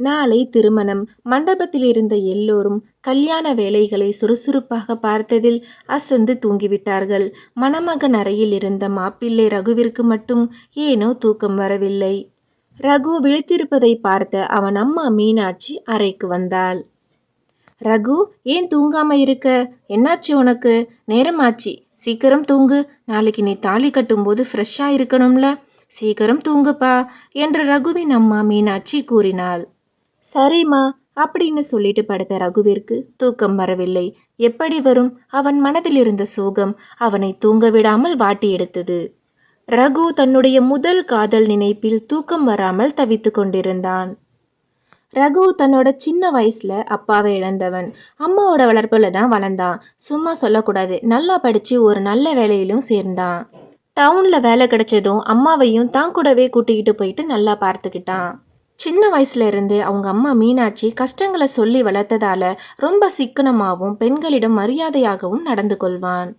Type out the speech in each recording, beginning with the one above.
நாளை திருமணம். மண்டபத்தில் இருந்த எல்லோரும் கல்யாண வேலைகளை சுறுசுறுப்பாக பார்த்ததில் அசந்து தூங்கிவிட்டார்கள். மணமகன் அறையில் இருந்த மாப்பிள்ளை ரகுவிற்கு மட்டும் ஏனோ தூக்கம் வரவில்லை. ரகு விழித்திருப்பதை பார்த்த அவன் அம்மா மீனாட்சி அறைக்கு வந்தாள். ரகு ஏன் தூங்காம இருக்க? என்னாச்சு உனக்கு? நேரமாச்சு. சீக்கிரம் தூங்கு. நாளைக்கு நீ தாலி கட்டும்போது ஃப்ரெஷ்ஷாக இருக்கணும்ல. சீக்கிரம் தூங்குப்பா என்று ரகுவின் அம்மா மீனாட்சி கூறினாள். சரிம்மா அப்படின்னு சொல்லிட்டு படுத்த ரகுவிற்கு தூக்கம் வரவில்லை. எப்படி வரும்? அவன் மனதில் இருந்த சோகம் அவனை தூங்க விடாமல் வாட்டி எடுத்தது. ரகு தன்னுடைய முதல் காதல் நினைப்பில் தூக்கம் வராமல் தவித்து கொண்டிருந்தான். ரகு தன்னோட சின்ன வயசுல அப்பாவை இழந்தவன். அம்மாவோட வளர்ப்புல தான் வளர்ந்தான். சும்மா சொல்லக்கூடாது. நல்லா படிச்சு ஒரு நல்ல வேலையிலும் சேர்ந்தான். டவுன்ல வேலை கிடைச்சதும் அம்மாவையும் தான் கூடவே கூட்டிக்கிட்டு போயிட்டு நல்லா பார்த்துக்கிட்டான். சின்ன வயசுலேருந்தே அவங்க அம்மா மீனாட்சி கஷ்டங்களை சொல்லி வளர்த்ததால ரொம்ப சிக்கனமாகவும் பெண்களிடம் மரியாதையாகவும் நடந்து கொள்வான்.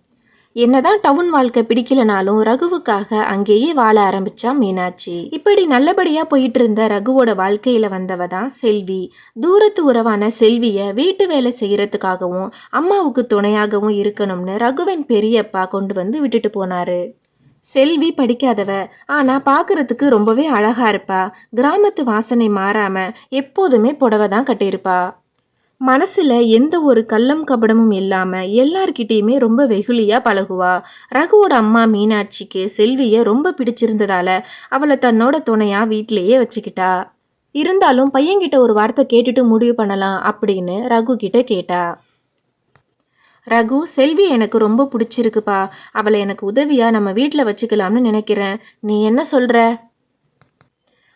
என்னதான் டவுன் வாழ்க்கை பிடிக்கலனாலும் ரகுவுக்காக அங்கேயே வாழ ஆரம்பிச்சா மீனாட்சி. இப்படி நல்லபடியா போயிட்டு இருந்த ரகுவோட வாழ்க்கையில வந்தவ தான் செல்வி. தூரத்து உறவான செல்விய வீட்டு வேலை செய்யறதுக்காகவும் அம்மாவுக்கு துணையாகவும் இருக்கணும்னு ரகுவின் பெரியப்பா கொண்டு வந்து விட்டுட்டு போனாரு. செல்வி படிக்காதவ. ஆனா பார்க்கறதுக்கு ரொம்பவே அழகா இருப்பா. கிராமத்து வாசனை மாறாம எப்போதுமே புடவை தான் கட்டியிருப்பா. மனசுல எந்த ஒரு கள்ளம் கபடமும் இல்லாம எல்லார்கிட்டயுமே ரொம்ப வெகுளியா பழகுவா. ரகுவோட அம்மா மீனாட்சிக்கு செல்விய ரொம்ப பிடிச்சிருந்ததால அவளை தன்னோட துணையா வீட்டிலேயே வச்சுக்கிட்டா. இருந்தாலும் பையன்கிட்ட ஒரு வார்த்தை கேட்டுட்டு முடிவு பண்ணலாம் அப்படின்னு ரகு கிட்ட கேட்டா. ரகு செல்வி எனக்கு ரொம்ப பிடிச்சிருக்குப்பா. அவளை எனக்கு உதவியா நம்ம வீட்டில் வச்சுக்கலாம்னு நினைக்கிறேன். நீ என்ன சொல்கிற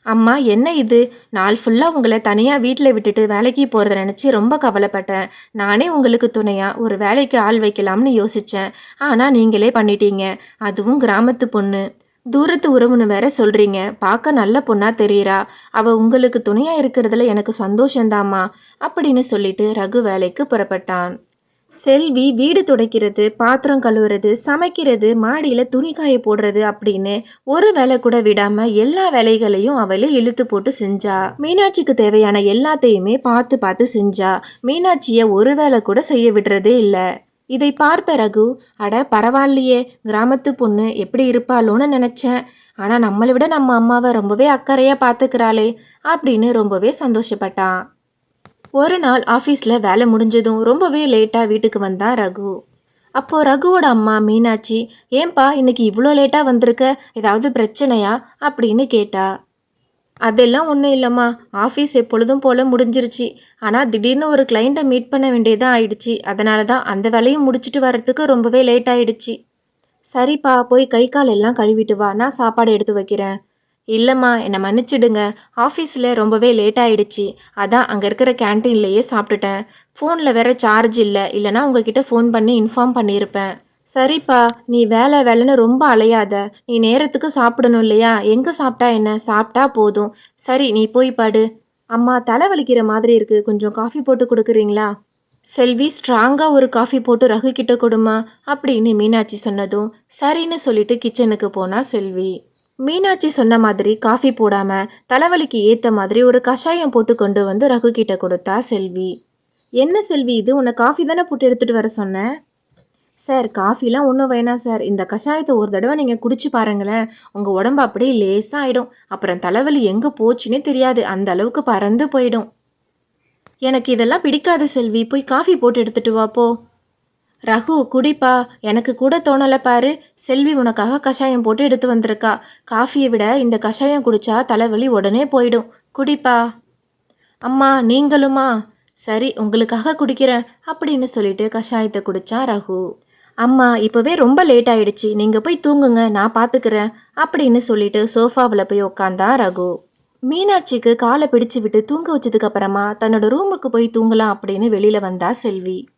அம்மா என்ன இது? நாள் ஃபுல்லாக உங்களை தனியாக வீட்டில் விட்டுட்டு வேலைக்கு போகிறத நினச்சி ரொம்ப கவலைப்பட்டேன். நானே உங்களுக்கு துணையாக ஒரு வேலைக்கு ஆள் வைக்கலாம்னு யோசித்தேன் ஆனால் நீங்களே பண்ணிட்டீங்க. அதுவும் கிராமத்து பொண்ணு. தூரத்து உறவுன்னு வேற சொல்கிறீங்க பார்க்க நல்ல பொண்ணாக தெரியுறா. அவள் உங்களுக்கு துணையாக இருக்கிறதுல எனக்கு சந்தோஷந்தாம்மா அப்படின்னு சொல்லிட்டு ரகு வேலைக்கு புறப்பட்டான். செல்வி வீடு துடைக்கிறது பாத்திரம் கழுவுறது சமைக்கிறது மாடியில் துணி காய போடுறது அப்படின்னு ஒரு வேலை கூட விடாம எல்லா வேலைகளையும் அவளே இழுத்து போட்டு செஞ்சா. மீனாட்சிக்கு தேவையான எல்லாத்தையுமே பார்த்து பார்த்து செஞ்சா. மீனாட்சிய ஒரு வேலை கூட செய்ய விடுறதே இல்லை. இதை பார்த்த ரகு அட பரவாயில்லையே கிராமத்து பொண்ணு எப்படி இருப்பாளோன்னு நினைச்சேன். ஆனா நம்மளை விட நம்ம அம்மாவை ரொம்பவே அக்கறையா பார்த்துக்கிறாளே அப்படின்னு ரொம்பவே சந்தோஷப்பட்டான். ஒரு நாள் ஆஃபீஸில் வேலை முடிஞ்சதும் ரொம்பவே லேட்டாக வீட்டுக்கு வந்தான் ரகு. அப்போது ரகுவோட அம்மா மீனாட்சி ஏன்பா இன்னைக்கு இவ்வளோ லேட்டாக வந்திருக்க? ஏதாவது பிரச்சனையா? அப்படின்னு கேட்டா. அதெல்லாம் ஒன்றும் இல்லைம்மா. ஆஃபீஸ் எப்பொழுதும் போல் முடிஞ்சிருச்சு. ஆனால் திடீர்னு ஒரு கிளைண்ட்டை மீட் பண்ண வேண்டியதாக ஆயிடுச்சு. அதனால தான் அந்த வேலையும் முடிச்சிட்டு வர்றதுக்கு ரொம்பவே லேட் ஆயிடுச்சு. சரிப்பா போய் கை கால் எல்லாம் கழுவிட்டு வா. நான் சாப்பாடு எடுத்து வைக்கிறேன். இல்லைம்மா என்னை மன்னிச்சிடுங்க. ஆஃபீஸில் ரொம்பவே லேட் ஆகிடுச்சு அதான் அங்கே இருக்கிற கேன்டீன்லேயே சாப்பிட்டுட்டேன். ஃபோனில் வேற சார்ஜ் இல்லை. இல்லைனா உங்ககிட்ட ஃபோன் பண்ணி இன்ஃபார்ம் பண்ணியிருப்பேன். சரிப்பா நீ வேலை வேலைன்னு ரொம்ப அலையாத. நீ நேரத்துக்கு சாப்பிடணும் இல்லையா? எங்கே சாப்பிட்டா என்ன? சாப்பிட்டா போதும். சரி நீ போய் பாடு. அம்மா தலை வலிக்கிற மாதிரி இருக்குது கொஞ்சம் காஃபி போட்டு கொடுக்குறீங்களா? செல்வி ஸ்ட்ராங்காக ஒரு காஃபி போட்டு ரகு கிட்ட கொடுமா அப்படின்னு மீனாட்சி சொன்னதும் சரின்னு சொல்லிட்டு கிச்சனுக்கு போனா செல்வி. மீனாட்சி சொன்ன மாதிரி காஃபி போடாமல் தலைவலிக்கு ஏற்ற மாதிரி ஒரு கஷாயம் போட்டு கொண்டு வந்து ரகு கிட்ட கொடுத்தா செல்வி. என்ன செல்வி இது? உன்னை காஃபி தானே போட்டு எடுத்துகிட்டு வர சொன்னேன் சார் காஃபிலாம் ஒன்றும் வேணாம் சார். இந்த கஷாயத்தை ஒரு தடவை நீங்கள் குடிச்சு பாருங்களேன். உங்கள் உடம்பு அப்படியே லேசாக ஆகிடும் அப்புறம் தலைவலி எங்கே போச்சுன்னே தெரியாது. அந்த அளவுக்கு பறந்து போயிடும். எனக்கு இதெல்லாம் பிடிக்காது செல்வி. போய் காஃபி போட்டு எடுத்துட்டு வாப்போ ரகு குடிப்பா எனக்கு கூட தோணலை பாரு. செல்வி உனக்காக கஷாயம் போட்டு எடுத்து வந்திருக்கா. காஃபியை விட இந்த கஷாயம் குடிச்சா தலைவலி உடனே போயிடும். குடிப்பா. அம்மா நீங்களுமா? சரி உங்களுக்காக குடிக்கிறேன் அப்படின்னு சொல்லிட்டு கஷாயத்தை குடித்தான் ரகு. அம்மா இப்போவே ரொம்ப லேட் ஆயிடுச்சு. நீங்கள் போய் தூங்குங்க நான் பார்த்துக்கிறேன் அப்படின்னு சொல்லிட்டு சோஃபாவில் போய் உட்காந்தா ரகு. மீனாட்சிக்கு காலை பிடிச்சு விட்டு தூங்க வச்சதுக்கு அப்புறமா தன்னோட ரூமுக்கு போய் தூங்கலாம் அப்படின்னு வெளியில் வந்தா செல்வி.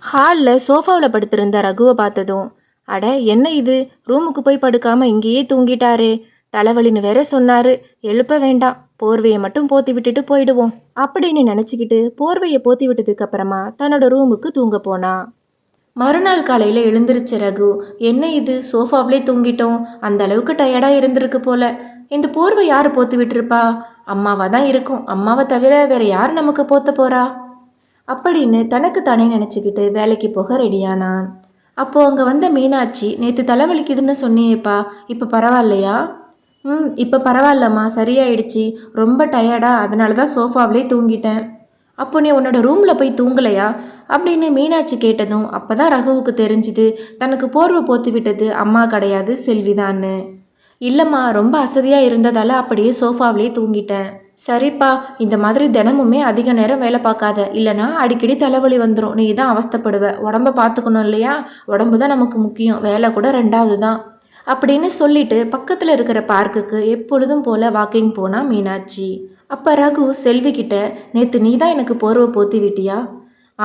ஹாலில் சோஃபாவில் படுத்திருந்த ரகுவை பார்த்ததும் அட என்ன இது? ரூமுக்கு போய் படுக்காம இங்கேயே தூங்கிட்டாரு. தலைவலின்னு வேற சொன்னாரு. எழுப்ப வேண்டாம். போர்வையை மட்டும் போத்தி விட்டுட்டு போயிடுவோம். அப்படின்னு நினச்சிக்கிட்டு போர்வையை போத்தி விட்டதுக்கு அப்புறமா தன்னோட ரூமுக்கு தூங்க போனா. மறுநாள் காலையில் எழுந்திருச்ச ரகு என்ன இது? சோஃபாவிலே தூங்கிட்டோம். அந்த அளவுக்கு டயர்டாக இருந்திருக்கு போல. இந்த போர்வை யார் போத்து விட்டுருப்பா? அம்மாவா தான் இருக்கும். அம்மாவை தவிர வேற யார் நமக்கு போத்த போறா? அப்படின்னு தனக்கு தானே நினச்சிக்கிட்டு வேலைக்கு போக ரெடியானான். அப்போது அங்கே வந்த மீனாட்சி நேற்று தலைவலிக்குதுன்னு சொன்னியேப்பா இப்போ பரவாயில்லையா? ம் இப்போ பரவாயில்லம்மா சரியாயிடுச்சு. ரொம்ப டயர்டா அதனால தான் சோஃபாவிலே தூங்கிட்டேன். அப்போ நீ உன்னோட ரூமில் போய் தூங்கலையா? அப்படின்னு மீனாட்சி கேட்டதும் அப்போ தான் ரகுவுக்கு தெரிஞ்சுது. தனக்கு போர்வை போத்து விட்டது அம்மா கிடையாது செல்விதான்னு. இல்லைம்மா ரொம்ப அசதியாக இருந்ததால் அப்படியே சோஃபாவிலே தூங்கிட்டேன். சரிப்பா இந்த மாதிரி தினமுமே அதிக நேரம் வேலை பார்க்காத. இல்லைனா அடிக்கடி தலைவலி வந்துடும் நீ தான் அவஸ்தைப்படுவ. உடம்ப பார்த்துக்கணும் இல்லையா? உடம்பு தான் நமக்கு முக்கியம். வேலை கூட ரெண்டாவது தான். அப்படின்னு சொல்லிட்டு பக்கத்தில் இருக்கிற பார்க்குக்கு எப்பொழுதும் போல வாக்கிங் போனா மீனாட்சி. அப்போ ரகு செல்வி கிட்ட நேற்று நீ தான் எனக்கு போர்வை போத்தி விட்டியா?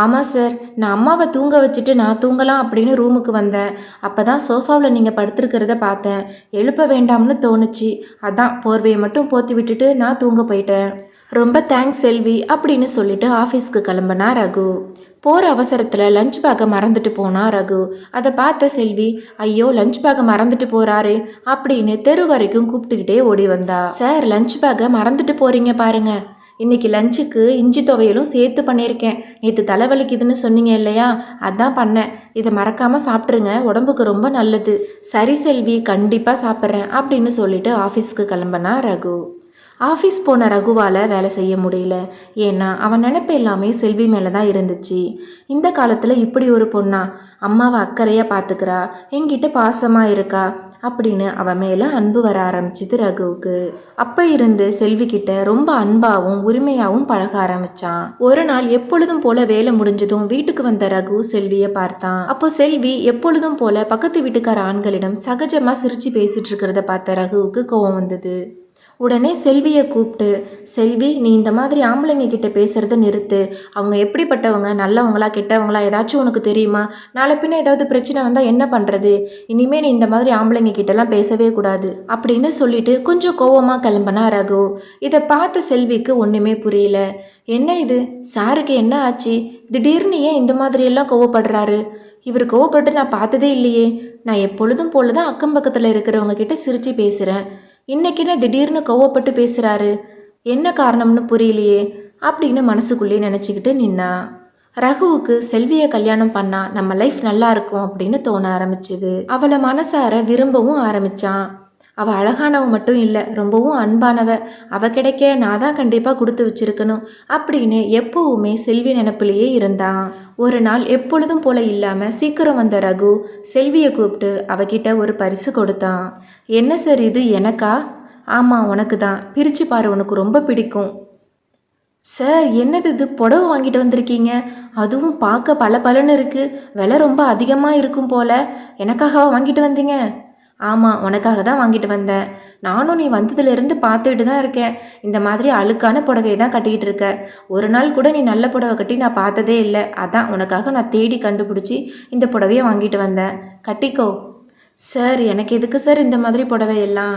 ஆமாம் சார் நான் அம்மாவை தூங்க வச்சுட்டு நான் தூங்கலாம் அப்படின்னு ரூமுக்கு வந்தேன். அப்போ தான் சோஃபாவில் நீங்கள் படுத்துருக்கிறத பார்த்தேன். எழுப்ப வேண்டாம்னு தோணுச்சு. அதான் போர்வையை மட்டும் போத்தி விட்டுட்டு நான் தூங்க போயிட்டேன். ரொம்ப தேங்க்ஸ் செல்வி அப்படின்னு சொல்லிட்டு ஆஃபீஸ்க்கு கிளம்புனா ரகு. போகிற அவசரத்தில் லஞ்ச் பேக்கை மறந்துட்டு போனா ரகு. அதை பார்த்த செல்வி ஐயோ லஞ்ச் பேக்கை மறந்துட்டு போறாரு அப்படின்னு தெரு வரைக்கும் கூப்பிட்டுக்கிட்டே ஓடி வந்தா. சார் லஞ்ச் பேக்கை மறந்துட்டு போறீங்க பாருங்க. இன்னைக்கு லஞ்சுக்கு இஞ்சி துவையலும் சேர்த்து பண்ணியிருக்கேன். நேற்று தலைவலிக்குதுன்னு சொன்னீங்க இல்லையா? அதான் பண்ணேன். இதை மறக்காமல் சாப்பிட்ருங்க உடம்புக்கு ரொம்ப நல்லது. சரி செல்வி கண்டிப்பாக சாப்பிட்றேன் அப்படின்னு சொல்லிட்டு ஆஃபீஸ்க்கு கிளம்புனா ரகு. ஆஃபீஸ் போன ரகுவால் வேலை செய்ய முடியல. ஏன்னா அவன் நினைப்பு எல்லாமே செல்வி மேலே தான் இருந்துச்சு. இந்த காலத்தில் இப்படி ஒரு பொண்ணா? அம்மாவை அக்கறையாக பார்த்துக்கிறா என்கிட்ட பாசமாக இருக்கா? அப்படின்னு அவன் மேலே அன்பு வர ஆரம்பிச்சுது ரகுவுக்கு. அப்போ இருந்து செல்விக்கிட்ட ரொம்ப அன்பாகவும் உரிமையாகவும் பழக ஆரம்பிச்சான். ஒரு நாள் எப்பொழுதும் போல வேலை முடிஞ்சதும் வீட்டுக்கு வந்த ரகு செல்வியை பார்த்தான். அப்போ செல்வி எப்பொழுதும் போல பக்கத்து வீட்டுக்கார ஆண்களிடம் சகஜமாக சிரிச்சு பேசிட்டு இருக்கிறத பார்த்த ரகுவுக்கு கோவம் வந்தது. உடனே செல்வியை கூப்பிட்டு செல்வி நீ இந்த மாதிரி ஆம்பளைங்க கிட்ட பேசுறத நிறுத்து. அவங்க எப்படிப்பட்டவங்க? நல்லவங்களா கெட்டவங்களா? ஏதாச்சும் உனக்கு தெரியுமா? நாளை பின்ன ஏதாவது பிரச்சனை வந்தால் என்ன பண்ணுறது இனிமே நீ இந்த மாதிரி ஆம்பளைங்க கிட்டலாம் பேசவே கூடாது. அப்படின்னு சொல்லிட்டு கொஞ்சம் கோவமாக கிளம்பினா ரகு. இதை பார்த்த செல்விக்கு ஒன்றுமே புரியல. என்ன இது? சாருக்கு என்ன ஆச்சு? திடீர்னு ஏன் இந்த மாதிரி எல்லாம் கோவப்படுறாரு? இவர் கோவப்பட்டு நான் பார்த்ததே இல்லையே. நான் எப்பொழுதும் போல தான் அக்கம் பக்கத்தில் இருக்கிறவங்க கிட்ட சிரித்து பேசுகிறேன் இன்னைக்குன்னு திடீர்னு கோவப்பட்டு பேசுகிறாரு என்ன காரணம்னு புரியலையே அப்படின்னு மனசுக்குள்ளே நினச்சிக்கிட்டு நின்னா. ரகுவுக்கு செல்வியை கல்யாணம் பண்ணா நம்ம லைஃப் நல்லா இருக்கும் அப்படின்னு தோண ஆரம்பிச்சுது. அவளை மனசார விரும்பவும் ஆரம்பிச்சான். அவள் அழகானவ மட்டும் இல்லை ரொம்பவும் அன்பானவ. அவ கிடைக்க நான் தான் கண்டிப்பாக கொடுத்து வச்சிருக்கணும் அப்படின்னு எப்போவுமே செல்வி நினப்பிலேயே இருந்தான். ஒரு நாள் எப்பொழுதும் போல இல்லாமல் சீக்கிரம் வந்த ரகு செல்வியை கூப்பிட்டு அவகிட்ட ஒரு பரிசு கொடுத்தான். என்ன சார் இது எனக்கா? ஆமாம் உனக்கு தான் பிரித்து பாரு உனக்கு ரொம்ப பிடிக்கும். சார் என்னது இது? புடவை வாங்கிட்டு வந்திருக்கீங்க. அதுவும் பார்க்க பல பலன்னு இருக்குது விலை ரொம்ப அதிகமாக இருக்கும் போல. எனக்காகவா வாங்கிட்டு வந்தீங்க? ஆமாம் உனக்காக தான் வாங்கிட்டு வந்தேன். நானும் நீ வந்ததுலேருந்து பார்த்துக்கிட்டு தான் இருக்கேன். இந்த மாதிரி அழுக்கான புடவையை தான் கட்டிக்கிட்டு இருக்க. ஒரு நாள் கூட நீ நல்ல புடவை கட்டி நான் பார்த்ததே இல்லை. அதான் உனக்காக நான் தேடி கண்டுபிடிச்சி இந்த புடவையை வாங்கிட்டு வந்தேன். கட்டிக்கோ. சார் எனக்கு எதுக்கு சார் இந்த மாதிரி புடவை எல்லாம்?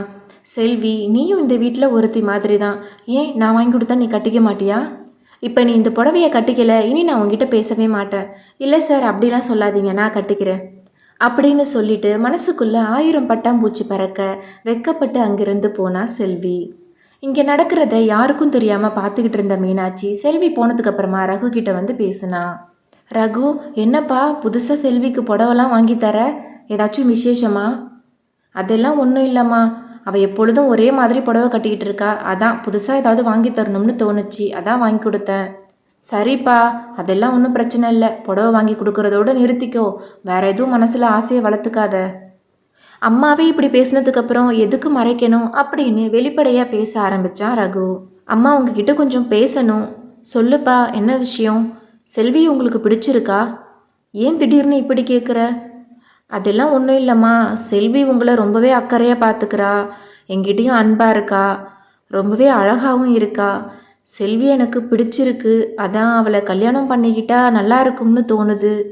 செல்வி நீயும் இந்த வீட்டில் ஒருத்தி மாதிரி தான் ஏன் நான் வாங்கி கொடுத்தா நீ கட்டிக்க மாட்டியா? இப்போ நீ இந்த புடவையை கட்டிக்கல இனி நான் உங்ககிட்ட பேசவே மாட்டேன். இல்லை சார் அப்படிலாம் சொல்லாதீங்க நான் கட்டிக்கிறேன். அப்படின்னு சொல்லிட்டு மனசுக்குள்ள ஆயிரம் பட்டாம்பூச்சி பறக்க வெக்கப்பட்டு அங்கிருந்து போனா செல்வி. இங்கே நடக்கிறத யாருக்கும் தெரியாமல் பார்த்துக்கிட்டு இருந்த மீனாட்சி செல்வி போனதுக்கு அப்புறமா ரகு கிட்ட வந்து பேசினா. ரகு என்னப்பா புதுசாக செல்விக்கு புடவெல்லாம் வாங்கி தர? ஏதாச்சும் விசேஷமா? அதெல்லாம் ஒன்றும் இல்லைம்மா. அவள் எப்பொழுதும் ஒரே மாதிரி புடவை கட்டிக்கிட்டு இருக்கா. அதான் புதுசாக ஏதாவது வாங்கி தரணும்னு தோணுச்சு. அதான் வாங்கி கொடுத்தேன். சரிப்பா. அதெல்லாம் ஒன்றும் பிரச்சனை இல்லை. புடவை வாங்கி கொடுக்கறதோட நிறுத்திக்கோ. வேற எதுவும் மனசில் ஆசையை வளர்த்துக்காத. அம்மாவே இப்படி பேசினதுக்கப்புறம் எதுக்கு மறைக்கணும் அப்படின்னு வெளிப்படையாக பேச ஆரம்பித்தான் ரகு. அம்மா உங்ககிட்ட கொஞ்சம் பேசணும். சொல்லுப்பா. என்ன விஷயம்? செல்வி உங்களுக்கு பிடிச்சிருக்கா? ஏன் திடீர்னு இப்படி கேட்குற அதெல்லாம் ஒன்றும் இல்லைம்மா. செல்வி உங்களை ரொம்பவே அக்கறையாக பார்த்துக்கிறா எங்கிட்டயும் அன்பாக இருக்கா. ரொம்பவே அழகாகவும் இருக்கா. செல்வி எனக்கு பிடிச்சிருக்கு. அதான் அவளை கல்யாணம் பண்ணிக்கிட்டா நல்லா இருக்கும்னு தோணுது.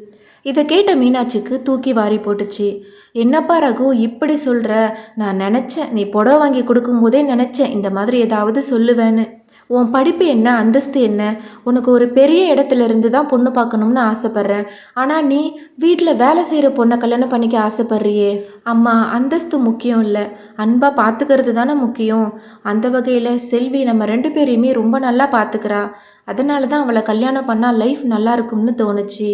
இதை கேட்ட மீனாட்சிக்கு தூக்கி வாரி போட்டுச்சு. என்னப்பா ரகு இப்படி சொல்கிற நான் நினச்சேன். நீ புடவை வாங்கி கொடுக்கும்போதே நினச்சேன். இந்த மாதிரி ஏதாவது சொல்லுவேன்னு. உன் படிப்பு என்ன அந்தஸ்து என்ன? உனக்கு ஒரு பெரிய இடத்துல இருந்து தான் பொண்ணு பார்க்கணும்னு ஆசைப்பட்றேன். ஆனால் நீ வீட்டில் வேலை செய்கிற பொண்ணை கல்யாணம் பண்ணிக்க ஆசைப்பட்றியே. அம்மா அந்தஸ்து முக்கியம் இல்லை. அன்பாக பார்த்துக்கிறது தானே முக்கியம். அந்த வகையில் செல்வி நம்ம ரெண்டு பேரையுமே ரொம்ப நல்லா பார்த்துக்கிறா அதனால தான் அவளை கல்யாணம் பண்ணால் லைஃப் நல்லா இருக்கும்னு தோணுச்சு.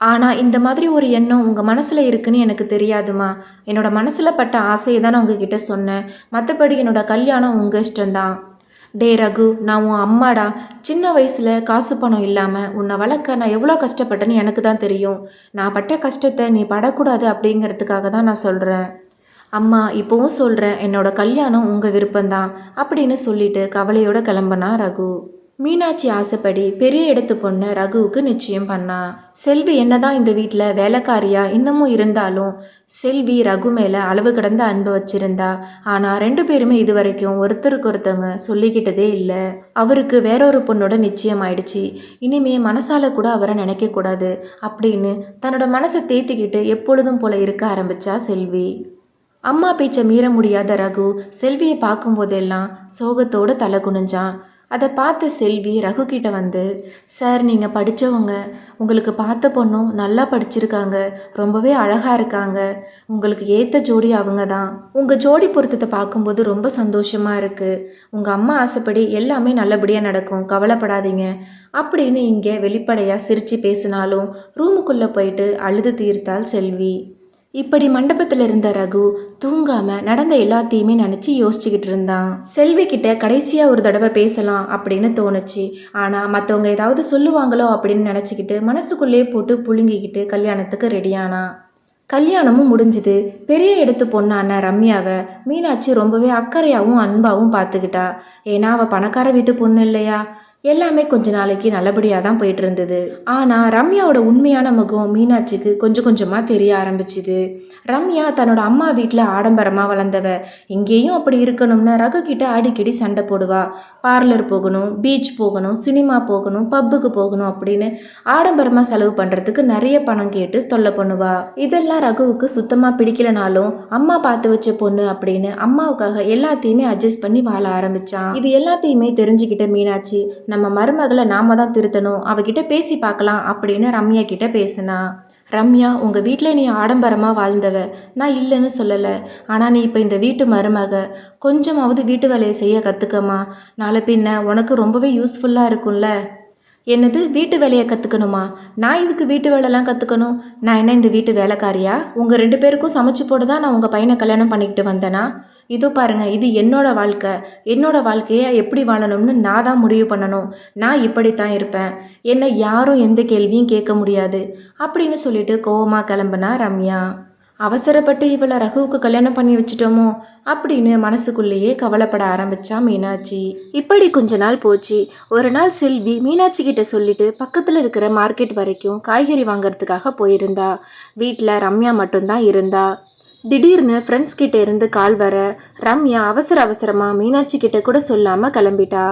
ஆனால் இந்த மாதிரி ஒரு எண்ணம் உங்கள் மனசில் இருக்குன்னு எனக்கு தெரியாதுமா. என்னோட மனசில் பட்ட ஆசையை தான் நான் உங்ககிட்ட சொன்னேன். மற்றபடி என்னோட கல்யாணம் உங்கள் இஷ்டம்தான். டே ரகு நான் உன் அம்மாடா. சின்ன வயசில் காசு பணம் இல்லாமல் உன்னை வளர்க்க நான் எவ்வளோ கஷ்டப்பட்டேன்னு எனக்கு தான் தெரியும். நான் பட்ட கஷ்டத்தை நீ படக்கூடாது அப்படிங்கிறதுக்காக தான் நான் சொல்கிறேன் அம்மா இப்போவும் சொல்கிறேன் என்னோட கல்யாணம் உங்கள் விருப்பம்தான் அப்படின்னு சொல்லிட்டு கவலையோட கிளம்புனா ரகு. மீனாட்சி ஆசைப்படி பெரிய இடத்து பொண்ணை ரகுவுக்கு நிச்சயம் பண்ணா. செல்வி என்னதான் இந்த வீட்டில் வேலைக்காரியா இன்னமும் இருந்தாலும் செல்வி ரகு மேலே அளவு கடந்த அன்பு வச்சிருந்தா. ஆனால் ரெண்டு பேருமே இது வரைக்கும் ஒருத்தருக்கு ஒருத்தவங்க சொல்லிக்கிட்டதே இல்லை. அவருக்கு வேறொரு பொண்ணோட நிச்சயம் ஆயிடுச்சு. இனிமே மனசால கூட அவரை நினைக்கக்கூடாது அப்படின்னு தன்னோட மனசை தேத்திக்கிட்டு எப்பொழுதும் போல இருக்க ஆரம்பிச்சா செல்வி. அம்மா பேச்சை மீற முடியாத ரகு செல்வியை பார்க்கும்போதெல்லாம் சோகத்தோடு தலை குனிஞ்சான். அதை பார்த்த செல்வி ரகு கிட்ட வந்து சார் நீங்கள் படித்தவங்க உங்களுக்கு பார்த்த பொண்ணும் நல்லா படிச்சிருக்காங்க ரொம்பவே அழகாக இருக்காங்க. உங்களுக்கு ஏற்ற ஜோடி அவங்க தான். உங்கள் ஜோடி பொருத்தத்தை பார்க்கும்போது ரொம்ப சந்தோஷமாக இருக்குது உங்கள் அம்மா ஆசைப்படி எல்லாமே நல்லபடியாக நடக்கும் கவலைப்படாதீங்க. அப்படின்னு இங்கே வெளிப்படையாக சிரித்து பேசினாலும் ரூமுக்குள்ளே போயிட்டு அழுது தீர்த்தாள் செல்வி. இப்படி மண்டபத்தில் இருந்த ரகு தூங்காம நடந்த எல்லாத்தையுமே நினச்சி யோசிச்சுக்கிட்டு இருந்தான். செல்வி கிட்ட கடைசியாக ஒரு தடவை பேசலாம் அப்படின்னு தோணுச்சு. ஆனால் மற்றவங்க ஏதாவது சொல்லுவாங்களோ அப்படின்னு நினச்சிக்கிட்டு மனசுக்குள்ளே போட்டு புழுங்கிக்கிட்டு கல்யாணத்துக்கு ரெடியானான் கல்யாணமும் முடிஞ்சுது. பெரிய இடத்து பொண்ணான ரம்யாவை மீனாட்சி ரொம்பவே அக்கறையாகவும் அன்பாகவும் பார்த்துக்கிட்டா. ஏன்னா அவள் பணக்கார வீட்டு பொண்ணு இல்லையா? எல்லாமே கொஞ்ச நாளைக்கு நல்லபடியாக தான் போயிட்டு இருந்தது ஆனால் ரம்யாவோட உண்மையான முகம் மீனாட்சிக்கு கொஞ்சம் கொஞ்சமாக தெரிய ஆரம்பிச்சுது. ரம்யா தன்னோட அம்மா வீட்டில் ஆடம்பரமாக வளர்ந்தவ. இங்கேயும் அப்படி இருக்கணும்னா ரகு கிட்ட அடிக்கடி சண்டை போடுவா. பார்லர் போகணும் பீச் போகணும் சினிமா போகணும் பப்புக்கு போகணும் அப்படின்னு ஆடம்பரமாக செலவு பண்ணுறதுக்கு நிறைய பணம் கேட்டு தொல்லை பண்ணுவா. இதெல்லாம் ரகுவுக்கு சுத்தமாக பிடிக்கலனாலும் அம்மா பார்த்து வச்ச பொண்ணு அப்படின்னு அம்மாவுக்காக எல்லாத்தையுமே அட்ஜஸ்ட் பண்ணி வாழ ஆரம்பிச்சான். இது எல்லாத்தையுமே தெரிஞ்சுக்கிட்ட மீனாட்சி நம்ம மருமகளை நாம தான் திருத்தணும் அவகிட்ட பேசி பார்க்கலாம் அப்படின்னு ரம்யா கிட்ட பேசினா ரம்யா உங்கள் வீட்டில் நீ ஆடம்பரமாக வாழ்ந்தவ நான் இல்லைன்னு சொல்லலை. ஆனால் நீ இப்போ இந்த வீட்டு மருமக கொஞ்சமாவது வீட்டு வேலையை செய்ய கற்றுக்கம்மா நாளை பின்ன உனக்கு ரொம்பவே யூஸ்ஃபுல்லாக இருக்கும்ல. என்னது வீட்டு வேலையை கற்றுக்கணுமா நான் இதுக்கு வீட்டு வேலைலாம் கற்றுக்கணும் நான் என்ன இந்த வீட்டு வேலைக்காரியா? உங்கள் ரெண்டு பேருக்கும் சமைச்சு போட தான் நான் உங்கள் பையனை கல்யாணம் பண்ணிக்கிட்டு வந்தேனா? இதோ பாருங்க இது என்னோட வாழ்க்கை. என்னோட வாழ்க்கையை எப்படி வாழணும்னு நான் தான் முடிவு பண்ணணும். நான் இப்படித்தான் இருப்பேன். என்னை யாரும் எந்த கேள்வியும் கேட்க முடியாது. அப்படின்னு சொல்லிட்டு கோவமாக கிளம்புனா ரம்யா. அவசரப்பட்டு இவளை ரகுவுக்கு கல்யாணம் பண்ணி வச்சிட்டோமோ? அப்படின்னு மனசுக்குள்ளேயே கவலைப்பட ஆரம்பிச்சா மீனாட்சி. இப்படி கொஞ்ச நாள் போச்சு. ஒரு நாள் செல்வி மீனாட்சி கிட்ட சொல்லிட்டு பக்கத்தில் இருக்கிற மார்க்கெட் வரைக்கும் காய்கறி வாங்குறதுக்காக போயிருந்தா. வீட்டில் ரம்யா மட்டும்தான் இருந்தா. திடீர்னு ஃப்ரெண்ட்ஸ் கிட்ட இருந்து கால் வர ரம்யா அவசர அவசரமாக மீனாட்சி கிட்ட கூட சொல்லாமல் கிளம்பிட்டா.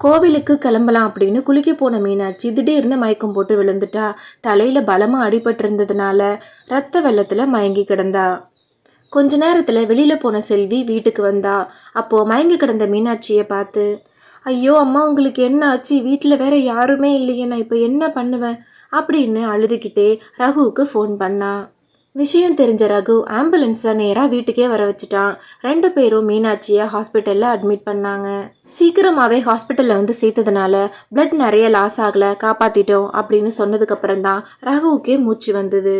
கோவிலுக்கு கிளம்பலாம் அப்படின்னு குளிக்க போன மீனாட்சி திடீர்னு மயக்கம் போட்டு விழுந்துட்டா. தலையில் பலமாக அடிபட்டிருந்ததுனால ரத்த வெள்ளத்தில் மயங்கி கிடந்தா. கொஞ்ச நேரத்தில் வெளியில் போன செல்வி வீட்டுக்கு வந்தா. அப்போது மயங்கி கிடந்த மீனாட்சியை பார்த்து ஐயோ அம்மா உங்களுக்கு என்ன ஆச்சு? வீட்டில் வேற யாருமே இல்லையே நான் இப்போ என்ன பண்ணுவேன்? அப்படின்னு அழுதுகிட்டே ரகுவுக்கு ஃபோன் பண்ணா. விஷயம் தெரிஞ்ச ரகு ஆம்புலன்ஸை நேராக வீட்டுக்கே வர வச்சுட்டான். ரெண்டு பேரும் மீனாட்சியை ஹாஸ்பிட்டலில் அட்மிட் பண்ணாங்க. சீக்கிரமாகவே ஹாஸ்பிட்டலில் வந்து சேர்த்ததுனால பிளட் நிறைய லாஸ் ஆகலை காப்பாற்றிட்டோம் அப்படின்னு சொன்னதுக்கப்புறம் தான் ரகுவுக்கே மூச்சு வந்தது.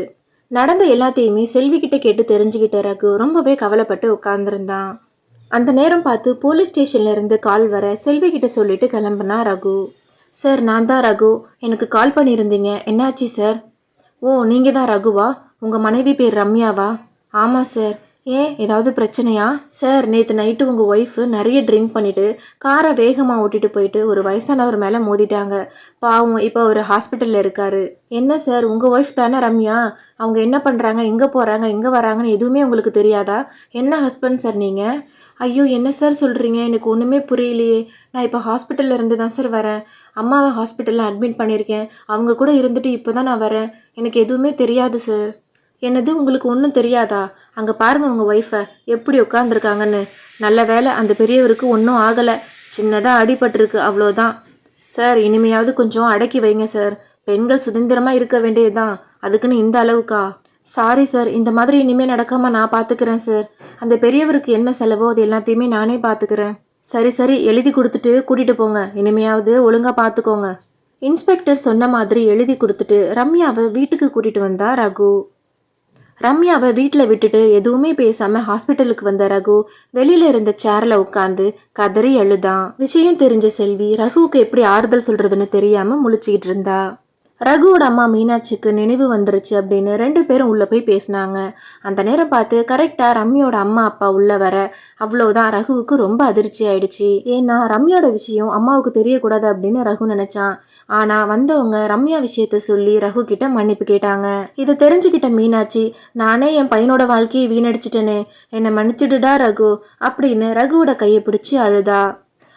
நடந்த எல்லாத்தையுமே செல்விக்கிட்ட கேட்டு தெரிஞ்சுக்கிட்ட ரகு ரொம்பவே கவலைப்பட்டு உட்கார்ந்துருந்தான். அந்த நேரம் பார்த்து போலீஸ் ஸ்டேஷன்லேருந்து கால் வர செல்விக்கிட்ட சொல்லிட்டு கிளம்புனா ரகு. சார் நான் தான் ரகு. எனக்கு கால் பண்ணியிருந்தீங்க. என்னாச்சு சார்? ஓ நீங்கள் தான் ரகுவா? உங்கள் மனைவி பேர் ரம்யாவா? ஆமாம் சார் ஏன்? ஏதாவது பிரச்சனையா? சார் நேற்று நைட்டு உங்கள் ஒய்ஃபு நிறைய ட்ரிங்க் பண்ணிவிட்டு காரை வேகமாக ஓட்டிட்டு போயிட்டு ஒரு வயசானவர் மேலே மோதிட்டாங்க. பாவம் இப்போ அவர் ஹாஸ்பிட்டலில் இருக்காரு. என்ன சார் உங்கள் ஒய்ஃப் தானே ரம்யா? அவங்க என்ன பண்ணுறாங்க எங்கே போகிறாங்க எங்கே வராங்கன்னு எதுவுமே உங்களுக்கு தெரியாதா? என்ன ஹஸ்பண்ட் சார் நீங்கள் ஐயோ என்ன சார் சொல்கிறீங்க எனக்கு ஒன்றுமே புரியலையே. நான் இப்போ ஹாஸ்பிட்டலில் இருந்து தான் சார் வரேன். அம்மாவை ஹாஸ்பிட்டலில் அட்மிட் பண்ணியிருக்கேன். அவங்க கூட இருந்துட்டு இப்போ தான் நான் வரேன். எனக்கு எதுவுமே தெரியாது சார் என்னது உங்களுக்கு ஒன்றும் தெரியாதா? அங்கே பாருங்க உங்கள் ஒய்ஃபை எப்படி உட்காந்துருக்காங்கன்னு நல்ல வேலை அந்த பெரியவருக்கு ஒன்றும் ஆகலை. சின்னதாக அடிபட்டிருக்கு அவ்வளோதான். சார் இனிமையாவது கொஞ்சம் அடக்கி வைங்க சார். பெண்கள் சுதந்திரமாக இருக்க வேண்டியதுதான். அதுக்குன்னு இந்த அளவுக்கா? சாரி சார் இந்த மாதிரி இனிமேல் நடக்காமல் நான் பார்த்துக்கிறேன் சார். அந்த பெரியவருக்கு என்ன செலவோ அது எல்லாத்தையுமே நானே பார்த்துக்கிறேன் சரி சரி எழுதி கொடுத்துட்டு கூட்டிகிட்டு போங்க. இனிமையாவது ஒழுங்காக பார்த்துக்கோங்க இன்ஸ்பெக்டர் சொன்ன மாதிரி எழுதி கொடுத்துட்டு ரம்யாவை வீட்டுக்கு கூட்டிகிட்டு வந்தா ரகு. ரம்யாவை வீட்டில் விட்டுட்டு எதுவுமே பேசாமல் ஹாஸ்பிட்டலுக்கு வந்த ரகு வெளியில் இருந்த சேரில் உட்காந்து கதறி அழுதான் விஷயம் தெரிஞ்ச செல்வி ரகுவுக்கு எப்படி ஆறுதல் சொல்கிறதுன்னு தெரியாமல் முழிச்சிக்கிட்டு இருந்தா. ரகுவோட அம்மா மீனாட்சிக்கு நினைவு வந்துருச்சு அப்படின்னு ரெண்டு பேரும் உள்ளே போய் பேசினாங்க. அந்த நேரம் பார்த்து கரெக்டாக ரம்யாவோட அம்மா அப்பா உள்ளே வர அவ்வளோதான் ரகுவுக்கு ரொம்ப அதிர்ச்சி ஆயிடுச்சு. ஏன்னா ரம்யாவோட விஷயம் அம்மாவுக்கு தெரியக்கூடாது அப்படின்னு ரகு நினச்சான். ஆனா வந்தவங்க ரம்யா விஷயத்த சொல்லி ரகு கிட்ட மன்னிப்பு கேட்டாங்க. இதை தெரிஞ்சுக்கிட்ட மீனாட்சி நானே என் பையனோட வாழ்க்கையை வீணடிச்சிட்டேனே. என்னை மன்னிச்சிடுடா ரகு அப்படின்னு ரகுவோட கையை பிடிச்சி அழுதா.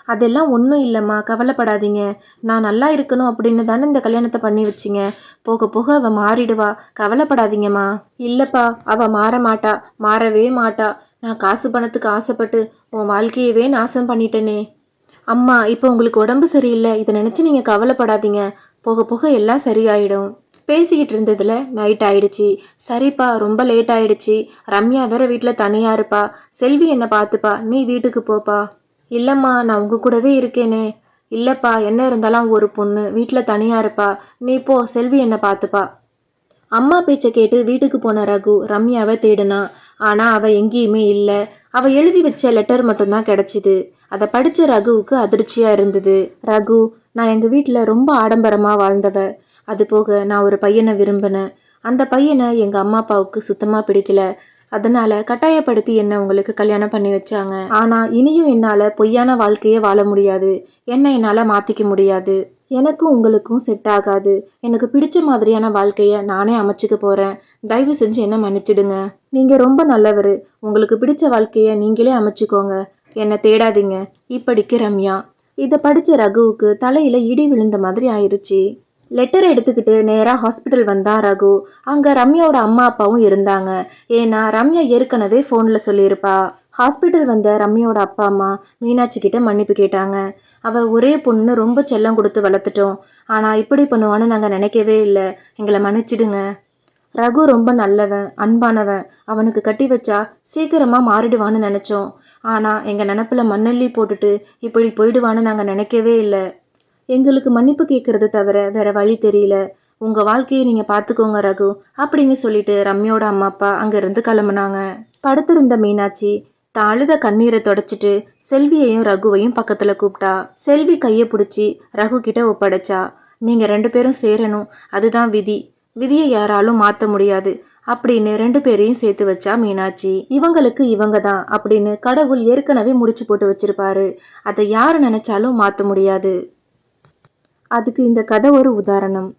அதெல்லாம் ஒன்றும் இல்லைம்மா கவலைப்படாதீங்க. நான் நல்லா இருக்கணும் அப்படின்னு தானே இந்த கல்யாணத்தை பண்ணி வச்சிங்க. போக போக அவ மாறிடுவா. கவலைப்படாதீங்கம்மா. இல்லைப்பா அவ மாற மாட்டா. மாறவே மாட்டா. நான் காசு பணத்துக்கு ஆசைப்பட்டு உன் வாழ்க்கையவே நாசம் பண்ணிட்டேனே. அம்மா இப்போ உங்களுக்கு உடம்பு சரியில்லை. இதை நினச்சி நீங்கள் கவலைப்படாதீங்க. போக போக எல்லாம் சரியாயிடும். பேசிக்கிட்டு இருந்ததில் நைட் ஆயிடுச்சு. சரிப்பா ரொம்ப லேட் ஆயிடுச்சு. ரம்யா வேற வீட்டில் தனியாக இருப்பா. செல்வி என்னை பார்த்துப்பா. நீ வீட்டுக்கு போப்பா. இல்லைம்மா நான் உங்கள் கூடவே இருக்கேனே. இல்லைப்பா என்ன இருந்தாலும் ஒரு பொண்ணு. வீட்டில் தனியாக இருப்பா. நீ போ செல்வி என்னை பார்த்துப்பா. அம்மா பேச்சை கேட்டு வீட்டுக்கு போன ரகு ரம்யாவை தேடினா. ஆனால் அவள் எங்கேயுமே இல்லை. அவள் எழுதி வச்ச லெட்டர் மட்டும்தான் கிடச்சிது. அதை படிச்ச ரகுவுக்கு அதிர்ச்சியா இருந்தது. ரகு நான் எங்க வீட்டில் ரொம்ப ஆடம்பரமா வாழ்ந்தவ. அது போக நான் ஒரு பையனை விரும்பினேன் அந்த பையனை எங்க அம்மா அப்பாவுக்கு சுத்தமா பிடிக்கல. அதனால கட்டாயப்படுத்தி என்ன உங்களுக்கு கல்யாணம் பண்ணி வச்சாங்க. ஆனா இனியும் என்னால பொய்யான வாழ்க்கையே வாழ முடியாது. என்ன என்னால மாத்திக்க முடியாது. எனக்கும் உங்களுக்கும் செட் ஆகாது. எனக்கு பிடிச்ச மாதிரியான வாழ்க்கையை நானே அமைச்சுக்க போறேன். தயவு செஞ்சு என்ன மன்னிச்சிடுங்க. நீங்க ரொம்ப நல்லவர். உங்களுக்கு பிடிச்ச வாழ்க்கையை நீங்களே அமைச்சுக்கோங்க. என்னை தேடாதீங்க. இப்படிக்கு ரம்யா. இதை படித்த ரகுவுக்கு தலையில் இடி விழுந்த மாதிரி ஆயிடுச்சு லெட்டர் எடுத்துக்கிட்டு நேராக ஹாஸ்பிட்டல் வந்தா ரகு. அங்கே ரம்யாவோட அம்மா அப்பாவும் இருந்தாங்க. ஏன்னா ரம்யா ஏற்கனவே ஃபோனில் சொல்லியிருப்பா. ஹாஸ்பிட்டல் வந்த ரம்யாவோட அப்பா அம்மா மீனாட்சி கிட்ட மன்னிப்பு கேட்டாங்க. அவள் ஒரே பொண்ணு ரொம்ப செல்லம் கொடுத்து வளர்த்துட்டோம். ஆனால் இப்படி பண்ணுவான்னு நாங்கள் நினைக்கவே இல்லை. எங்களை மன்னிச்சிடுங்க. ரகு ரொம்ப நல்லவன் அன்பானவன். அவனுக்கு கட்டி வச்சா சீக்கிரமாக மாறிடுவான்னு நினச்சோம். ஆனால் எங்கள் நினப்பில் மண்ணள்ளி போட்டுட்டு இப்படி போயிடுவான்னு நாங்கள் நினைக்கவே இல்லை. எங்களுக்கு மன்னிப்பு கேட்குறது தவிர வேற வழி தெரியல. உங்கள் வாழ்க்கையை நீங்கள் பார்த்துக்கோங்க ரகு அப்படின்னு சொல்லிட்டு ரம்யோட அம்மா அப்பா அங்கேருந்து கிளம்புனாங்க. படுத்திருந்த மீனாட்சி தான் அழுத கண்ணீரை தொடச்சிட்டு செல்வியையும் ரகுவையும் பக்கத்தில் கூப்பிட்டா. செல்வி கையை பிடிச்சி ரகு கிட்ட ஒப்படைச்சா. நீங்கள் ரெண்டு பேரும் சேரணும். அதுதான் விதி. விதியை யாராலும் மாற்ற முடியாது. அப்படின்னு ரெண்டு பேரையும் சேர்த்து வச்சா மீனாட்சி. இவங்களுக்கு இவங்க தான் அப்படின்னு கடவுள் ஏற்கனவே முடிச்சு போட்டு வச்சிருப்பாரு. அதை யார் நினைச்சாலும் மாற்ற முடியாது. அதுக்கு இந்த கதை ஒரு உதாரணம்.